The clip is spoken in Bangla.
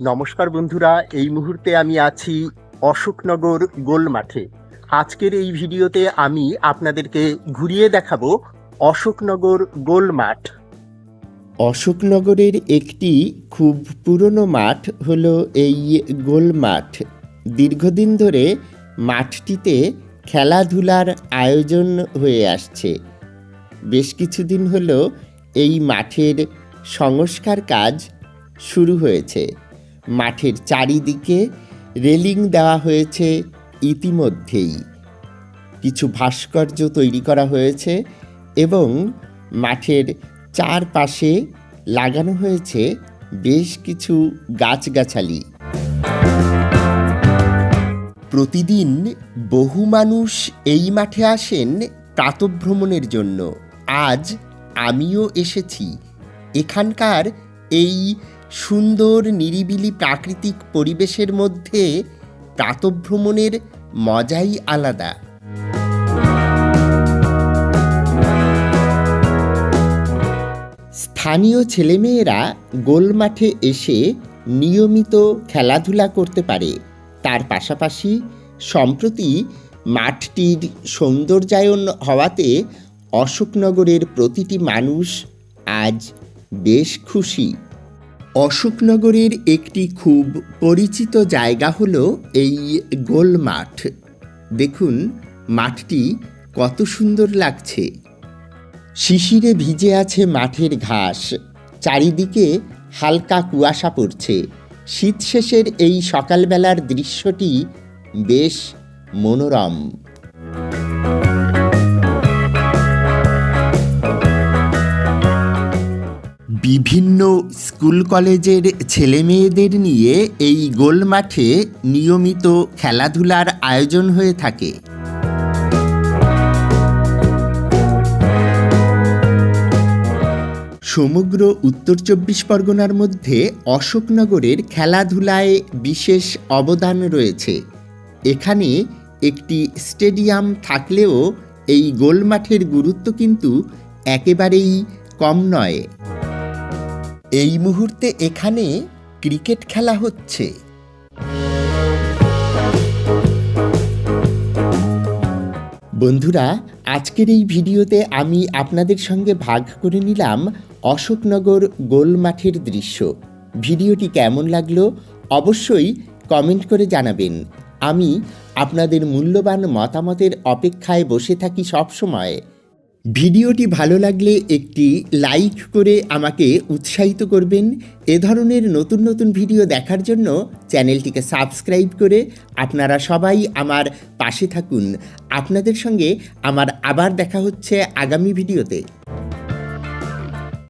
নমস্কার বন্ধুরা, এই মুহূর্তে আমি আছি অশোকনগর গোল মাঠে আজকের এই ভিডিওতে আমি আপনাদেরকে ঘুরিয়ে দেখাবো অশোকনগর গোল মাঠ অশোকনগরের একটি খুব পুরনো মাঠ হলো এই গোল মাঠ দীর্ঘদিন ধরে মাঠটিতে খেলাধুলার আয়োজন হয়ে আসছে। বেশ কিছুদিন হলো এই মাঠের সংস্কার কাজ শুরু হয়েছে। মাঠের চারিদিকে রেলিং দেওয়া হয়েছে ইতিমধ্যেই। কিছু ভাস্কর্য তৈরি করা হয়েছে এবং মাঠের চারপাশে লাগানো হয়েছে বেশ কিছু গাছগাছালি। প্রতিদিন বহু মানুষ এই মাঠে আসেন প্রাতভ্রমণের জন্য। আজ আমিও এসেছি। এখানকার এই সুন্দর, নিরিবিলি প্রাকৃতিক পরিবেশের মধ্যে প্রাতভ্রমণের মজাই আলাদা। স্থানীয় ছেলেমেয়েরা গোলমাঠে এসে নিয়মিত খেলাধুলা করতে পারে। তার পাশাপাশি সম্প্রতি মাঠটির সৌন্দর্যায়ন হওয়াতে অশোকনগরের প্রতিটি মানুষ আজ বেশ খুশি। অশোকনগরের একটি খুব পরিচিত জায়গা হলো এই গোল মাঠ দেখুন, মাঠটি কত সুন্দর লাগছে। শিশিরে ভিজে আছে মাঠের ঘাস। চারিদিকে হালকা কুয়াশা পড়ছে। শীত শেষের এই সকালবেলার দৃশ্যটি বেশ মনোরম। বিভিন্ন স্কুল কলেজের ছেলেমেয়েদের নিয়ে এই গোল মাঠে নিয়মিত খেলাধুলার আয়োজন হয়ে থাকে। সমগ্র উত্তর চব্বিশ পরগনার মধ্যে অশোকনগরের খেলাধুলায় বিশেষ অবদান রয়েছে। এখানে একটি স্টেডিয়াম থাকলেও এই গোল মাঠের গুরুত্ব কিন্তু একেবারেই কম নয়। এই মুহূর্তে এখানে ক্রিকেট খেলা হচ্ছে। বন্ধুরা, আজকের এই ভিডিওতে আমি আপনাদের সঙ্গে ভাগ করে নিলাম অশোকনগর গোল মাঠের দৃশ্য। ভিডিওটি কেমন লাগল অবশ্যই কমেন্ট করে জানাবেন। আমি আপনাদের মূল্যবান মতামতের অপেক্ষায় বসে থাকি সব সময়। ভিডিওটি ভালো লাগলে একটি লাইক করে আমাকে উৎসাহিত করবেন। এ ধরনের নতুন নতুন ভিডিও দেখার জন্য চ্যানেলটিকে সাবস্ক্রাইব করে আপনারা সবাই আমার পাশে থাকুন। আপনাদের সঙ্গে আমার আবার দেখা হচ্ছে আগামী ভিডিওতে।